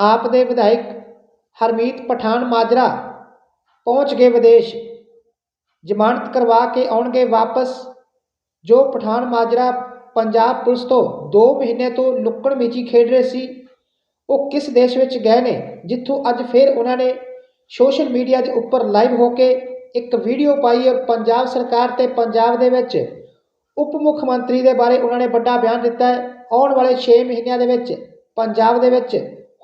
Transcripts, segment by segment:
ਆਪ ਦੇ ਵਿਧਾਇਕ ਹਰਮੀਤ ਪਠਾਨ ਮਾਜਰਾ ਪਹੁੰਚ ਗਏ ਵਿਦੇਸ਼। ਜ਼ਮਾਨਤ ਕਰਵਾ ਕੇ ਆਉਣਗੇ ਵਾਪਸ, ਜੋ ਪਠਾਨ ਮਾਜਰਾ ਪੰਜਾਬ ਪੁਲਿਸ ਤੋਂ 2 ਮਹੀਨੇ ਤੋਂ ਲੁੱਕਣ ਮੀਚੀ ਖੇਡ ਰਹੇ ਸੀ। ਉਹ ਕਿਸ ਦੇਸ਼ ਵਿੱਚ ਗਏ ਨੇ, ਜਿੱਥੋਂ ਅੱਜ ਫਿਰ ਉਹਨਾਂ ਨੇ ਸੋਸ਼ਲ ਮੀਡੀਆ ਦੇ ਉੱਪਰ ਲਾਈਵ ਹੋ ਕੇ ਇੱਕ ਵੀਡੀਓ ਪਾਈ ਔਰ ਪੰਜਾਬ ਸਰਕਾਰ ਤੇ ਪੰਜਾਬ ਦੇ ਵਿੱਚ ਉਪ ਮੁੱਖ ਮੰਤਰੀ ਦੇ ਬਾਰੇ ਉਹਨਾਂ ਨੇ ਵੱਡਾ ਬਿਆਨ ਦਿੱਤਾ ਹੈ। ਆਉਣ ਵਾਲੇ 6 ਮਹੀਨਿਆਂ ਦੇ ਵਿੱਚ ਪੰਜਾਬ ਦੇ ਵਿੱਚ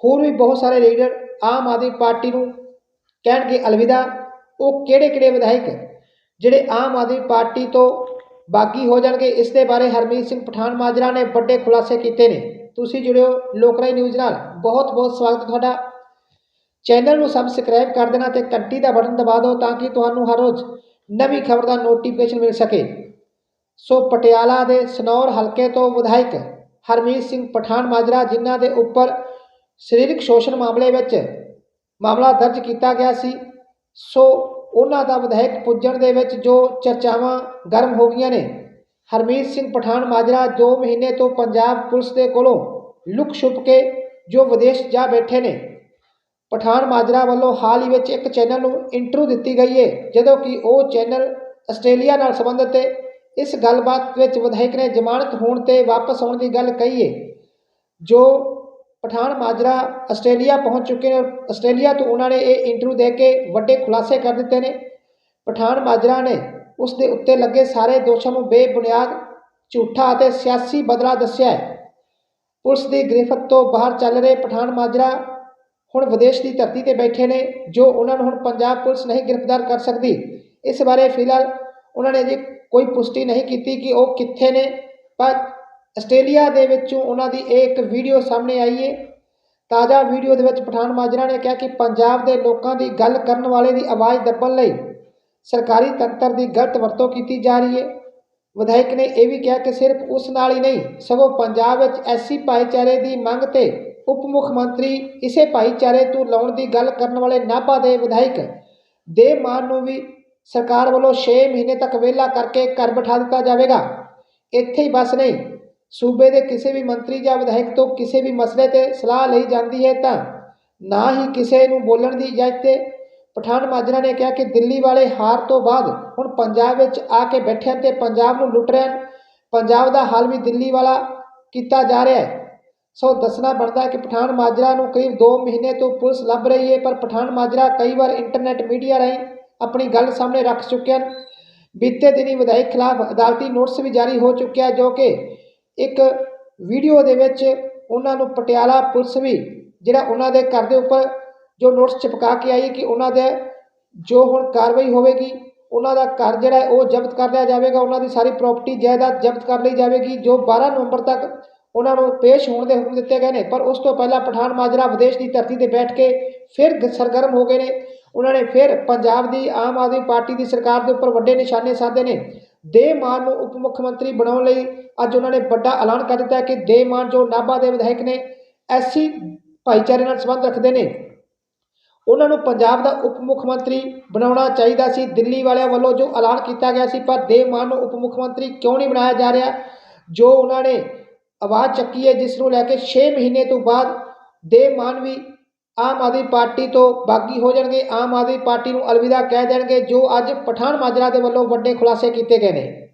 ਹੋਰ ਵੀ ਬਹੁਤ ਸਾਰੇ ਲੀਡਰ ਆਮ ਆਦਮੀ ਪਾਰਟੀ ਨੂੰ ਕਹਿਣਗੇ, ਅਲਵਿਦਾ, ਉਹ ਕਿਹੜੇ ਕਿਹੜੇ ਵਿਧਾਇਕ ਜਿਹੜੇ ਆਮ ਆਦਮੀ ਪਾਰਟੀ ਤੋਂ ਬਾਗੀ ਹੋ ਜਾਣਗੇ, ਇਸ ਦੇ ਬਾਰੇ ਹਰਮੀਤ ਸਿੰਘ ਪਠਾਨ ਮਾਜਰਾ ਨੇ ਵੱਡੇ ਖੁਲਾਸੇ ਕੀਤੇ ਨੇ। ਤੁਸੀਂ ਜੁੜਿਓ ਲੋਕਰਾਈ ਨਿਊਜ਼ ਨਾਲ। ਬਹੁਤ ਬਹੁਤ ਸਵਾਗਤ ਤੁਹਾਡਾ। ਚੈਨਲ ਨੂੰ ਸਬਸਕ੍ਰਾਈਬ ਕਰ ਦੇਣਾ ਤੇ ਘੰਟੀ ਦਾ ਬਟਨ ਦਬਾ ਦਿਓ ਤਾਂ ਕਿ ਤੁਹਾਨੂੰ ਹਰ ਰੋਜ਼ ਨਵੀਂ ਖਬਰ ਦਾ ਨੋਟੀਫਿਕੇਸ਼ਨ ਮਿਲ ਸਕੇ। ਸੋ ਪਟਿਆਲਾ ਦੇ ਸਨੌਰ ਹਲਕੇ ਤੋਂ ਵਿਧਾਇਕ ਹਰਮੀਤ ਸਿੰਘ ਪਠਾਨ ਮਾਜਰਾ, ਜਿਨ੍ਹਾਂ ਦੇ ਉੱਪਰ ਸਰੀਰਕ ਸ਼ੋਸ਼ਣ ਮਾਮਲੇ ਵਿੱਚ ਮਾਮਲਾ ਦਰਜ ਕੀਤਾ ਗਿਆ ਸੀ। ਸੋ ਉਹਨਾਂ ਦਾ ਵਿਧਾਇਕ ਪੁੱਜਣ ਦੇ ਵਿੱਚ ਜੋ ਚਰਚਾਵਾਂ ਗਰਮ ਹੋ ਗਈਆਂ ਨੇ, ਹਰਮੀਤ ਸਿੰਘ ਪਠਾਨ ਮਾਜਰਾ 2 ਮਹੀਨੇ ਤੋਂ ਪੰਜਾਬ ਪੁਲਿਸ ਦੇ ਕੋਲੋਂ ਲੁਕ ਛੁਪ ਕੇ ਜੋ ਵਿਦੇਸ਼ ਜਾ ਬੈਠੇ ਨੇ। ਪਠਾਨ ਮਾਜਰਾ ਵੱਲੋਂ ਹਾਲ ਹੀ ਵਿੱਚ ਇੱਕ ਚੈਨਲ ਨੂੰ ਇੰਟਰਵਿਊ ਦਿੱਤੀ ਗਈ ਹੈ ਜਦੋਂ ਕਿ ਉਹ ਚੈਨਲ ਆਸਟ੍ਰੇਲੀਆ ਨਾਲ ਸੰਬੰਧਿਤ ਹੈ ਇਸ ਗੱਲਬਾਤ ਵਿੱਚ ਵਿਧਾਇਕ ਨੇ ਜ਼ਮਾਨਤ ਹੋਣ ਤੇ ਵਾਪਸ ਆਉਣ ਦੀ ਗੱਲ ਕਹੀ ਹੈ ਜੋ ਪਠਾਨ ਮਾਜਰਾ ਆਸਟ੍ਰੇਲੀਆ ਪਹੁੰਚ ਚੁੱਕੇ ਨੇ। ਆਸਟ੍ਰੇਲੀਆ ਤੋਂ ਉਹਨਾਂ ਨੇ ਇਹ ਇੰਟਰਵਿਊ ਦੇ ਕੇ ਵੱਡੇ ਖੁਲਾਸੇ ਕਰ ਦਿੱਤੇ ਨੇ। ਪਠਾਨ ਮਾਜਰਾ ਨੇ ਉਸ ਦੇ ਉੱਤੇ ਲੱਗੇ ਸਾਰੇ ਦੋਸ਼ਾਂ ਨੂੰ ਬੇਬੁਨਿਆਦ, ਝੂਠਾ ਅਤੇ ਸਿਆਸੀ ਬਦਲਾ ਦੱਸਿਆ ਹੈ। ਪੁਲਿਸ ਦੀ ਗ੍ਰਿਫਤ ਤੋਂ ਬਾਹਰ ਚੱਲ ਰਹੇ ਪਠਾਨ ਮਾਜਰਾ ਹੁਣ ਵਿਦੇਸ਼ ਦੀ ਧਰਤੀ ਤੇ ਬੈਠੇ ਨੇ, ਜੋ ਉਹਨਾਂ ਨੂੰ ਹੁਣ ਪੰਜਾਬ ਪੁਲਿਸ ਨਹੀਂ ਗ੍ਰਿਫਤਾਰ ਕਰ ਸਕਦੀ। ਇਸ ਬਾਰੇ ਫਿਲਹਾਲ ਉਹਨਾਂ ਨੇ ਜੀ ਕੋਈ ਪੁਸ਼ਟੀ ਨਹੀਂ ਕੀਤੀ ਕਿ ਉਹ ਕਿੱਥੇ ਨੇ, ਪਰ ਆਸਟ੍ਰੇਲੀਆ ਦੇ ਵਿੱਚੋਂ ਉਹਨਾਂ ਦੀ ਇਹ ਇੱਕ ਵੀਡੀਓ ਸਾਹਮਣੇ ਆਈ ਹੈ ਤਾਜ਼ਾ ਵੀਡੀਓ ਦੇ ਵਿੱਚ ਪਠਾਨ ਮਾਜਰਾ ਨੇ ਕਿਹਾ ਕਿ ਪੰਜਾਬ ਦੇ ਲੋਕਾਂ ਦੀ ਗੱਲ ਕਰਨ ਵਾਲੇ ਦੀ ਆਵਾਜ਼ ਦੱਬਣ ਲਈ ਸਰਕਾਰੀ ਤੰਤਰ ਦੀ ਗਲਤ ਵਰਤੋਂ ਕੀਤੀ ਜਾ ਰਹੀ ਹੈ ਵਿਧਾਇਕ ਨੇ ਇਹ ਵੀ ਕਿਹਾ ਕਿ ਸਿਰਫ ਉਸ ਨਾਲ ਹੀ ਨਹੀਂ, ਸਗੋਂ ਪੰਜਾਬ ਵਿੱਚ ਐਸੀ ਭਾਈਚਾਰੇ ਦੀ ਮੰਗ ਤੇ ਉਪ ਮੁੱਖ ਮੰਤਰੀ ਇਸੇ ਭਾਈਚਾਰੇ ਤੋਂ ਲਾਉਣ ਦੀ ਗੱਲ ਕਰਨ ਵਾਲੇ ਨਾਭਾ ਦੇ ਵਿਧਾਇਕ ਦੇ ਮਾਨ ਨੂੰ ਵੀ ਸਰਕਾਰ ਵੱਲੋਂ 6 ਮਹੀਨੇ ਤੱਕ ਵਿਹਲਾ ਕਰਕੇ ਘਰ ਬਿਠਾ ਦਿੱਤਾ ਜਾਵੇਗਾ। ਇੱਥੇ ਹੀ ਬਸ ਨਹੀਂ ਸੂਬੇ ਦੇ ਕਿਸੇ ਵੀ ਮੰਤਰੀ ਜਾਂ ਵਿਧਾਇਕ ਤੋਂ ਕਿਸੇ ਵੀ ਮਸਲੇ ਤੇ ਸਲਾਹ ਲਈ ਜਾਂਦੀ ਹੈ ਤਾਂ ਨਾ ਹੀ ਕਿਸੇ ਨੂੰ ਬੋਲਣ ਦੀ ਇਜਾਜ਼ਤ ਹੈ ਪਠਾਨ ਮਾਜਰਾ ਨੇ ਕਿਹਾ ਕਿ ਦਿੱਲੀ ਵਾਲੇ ਹਾਰ ਤੋਂ ਬਾਅਦ ਹੁਣ ਪੰਜਾਬ ਵਿੱਚ ਆ ਕੇ ਬੈਠੇ ਹਨ ਤੇ ਪੰਜਾਬ ਨੂੰ ਲੁੱਟ ਰਹੇ ਹਨ। ਪੰਜਾਬ ਦਾ ਹਾਲ ਵੀ ਦਿੱਲੀ ਵਾਲਾ ਕੀਤਾ ਜਾ ਰਿਹਾ ਹੈ। ਸੋ ਦੱਸਣਾ ਬਣਦਾ ਹੈ ਕਿ ਪਠਾਨ ਮਾਜਰਾ ਨੂੰ ਕਰੀਬ 2 ਮਹੀਨੇ ਤੋਂ ਪੁਲਿਸ ਲੱਭ ਰਹੀ ਹੈ, ਪਰ ਪਠਾਨ ਮਾਜਰਾ ਕਈ ਵਾਰ ਇੰਟਰਨੈਟ ਮੀਡੀਆ ਰਾਹੀਂ ਆਪਣੀ ਗੱਲ ਸਾਹਮਣੇ ਰੱਖ ਚੁੱਕੇ ਹਨ। ਬੀਤੇ ਦਿਨੀ ਵਿਧਾਇਕ ਖਿਲਾਫ ਅਦਾਲਤੀ ਨੋਟਿਸ ਵੀ ਜਾਰੀ ਹੋ ਚੁੱਕਿਆ ਜੋ ਕਿ ਇੱਕ ਵੀਡੀਓ ਦੇ ਵਿੱਚ ਉਹਨਾਂ ਨੂੰ ਪਟਿਆਲਾ ਪੁਲਿਸ ਵੀ, ਜਿਹੜਾ ਉਹਨਾਂ ਦੇ ਘਰ ਦੇ ਉੱਪਰ ਜੋ ਨੋਟਿਸ ਚਿਪਕਾ ਕੇ ਆਈ ਕਿ ਉਹਨਾਂ ਦੇ ਜੋ ਹੁਣ ਕਾਰਵਾਈ ਹੋਵੇਗੀ, ਉਹਨਾਂ ਦਾ ਘਰ ਜਿਹੜਾ ਉਹ ਜ਼ਬਤ ਕਰ ਲਿਆ ਜਾਵੇਗਾ, ਉਹਨਾਂ ਦੀ ਸਾਰੀ ਪ੍ਰਾਪਰਟੀ ਜਾਇਦਾਦ ਜ਼ਬਤ ਕਰ ਲਈ ਜਾਵੇਗੀ, ਜੋ 12 ਨਵੰਬਰ ਤੱਕ ਉਹਨਾਂ ਨੂੰ ਪੇਸ਼ ਹੋਣ ਦੇ ਹੁਕਮ ਦਿੱਤੇ ਗਏ ਨੇ। ਪਰ ਉਸ ਤੋਂ ਪਹਿਲਾਂ ਪਠਾਨ ਮਾਜਰਾ ਵਿਦੇਸ਼ ਦੀ ਧਰਤੀ ਤੇ ਬੈਠ ਕੇ ਫਿਰ ਸਰਗਰਮ ਹੋ ਗਏ ਨੇ। ਉਹਨਾਂ ਨੇ ਫਿਰ ਪੰਜਾਬ ਦੀ ਆਮ ਆਦਮੀ ਪਾਰਟੀ ਦੀ ਸਰਕਾਰ ਦੇ ਉੱਪਰ ਵੱਡੇ ਨਿਸ਼ਾਨੇ ਸਾਧੇ ਨੇ। ਦੇਹ ਮਾਨ ਨੂੰ ਉਪ ਮੁੱਖ ਮੰਤਰੀ ਬਣਾਉਣ ਲਈ ਅੱਜ ਉਹਨਾਂ ਨੇ ਵੱਡਾ ਐਲਾਨ ਕਰ ਦਿੱਤਾ ਕਿ ਦੇ ਮਾਨ ਜੋ ਨਾਭਾ ਦੇ ਵਿਧਾਇਕ ਨੇ, ਐਸੀ ਭਾਈਚਾਰੇ ਨਾਲ ਸੰਬੰਧ ਰੱਖਦੇ ਨੇ। ਉਹਨਾਂ ਨੂੰ ਪੰਜਾਬ ਦਾ ਉਪ ਮੁੱਖ ਮੰਤਰੀ ਬਣਾਉਣਾ ਚਾਹੀਦਾ ਸੀ। ਦਿੱਲੀ ਵਾਲਿਆਂ ਵੱਲੋਂ ਜੋ ਐਲਾਨ ਕੀਤਾ ਗਿਆ ਸੀ, ਪਰ ਦੇਵ ਮਾਨ ਨੂੰ ਉਪ ਮੁੱਖ ਮੰਤਰੀ ਕਿਉਂ ਨਹੀਂ ਬਣਾਇਆ ਜਾ ਰਿਹਾ, ਜੋ ਉਹਨਾਂ ਨੇ ਆਵਾਜ਼ ਚੱਕੀ ਹੈ, ਜਿਸ ਨੂੰ ਲੈ ਕੇ 6 ਮਹੀਨੇ ਤੋਂ ਬਾਅਦ ਦੇਵ ਮਾਨ ਵੀ ਆਮ ਆਦਮੀ ਪਾਰਟੀ ਤੋਂ ਬਾਗੀ ਹੋ ਜਾਣਗੇ। ਆਮ ਆਦਮੀ ਪਾਰਟੀ ਨੂੰ ਅਲਵਿਦਾ ਕਹਿ ਦੇਣਗੇ, ਜੋ ਅੱਜ ਪਠਾਨ ਮਾਜਰਾ ਦੇ ਵੱਲੋਂ ਵੱਡੇ ਖੁਲਾਸੇ ਕੀਤੇ ਗਏ ਨੇ।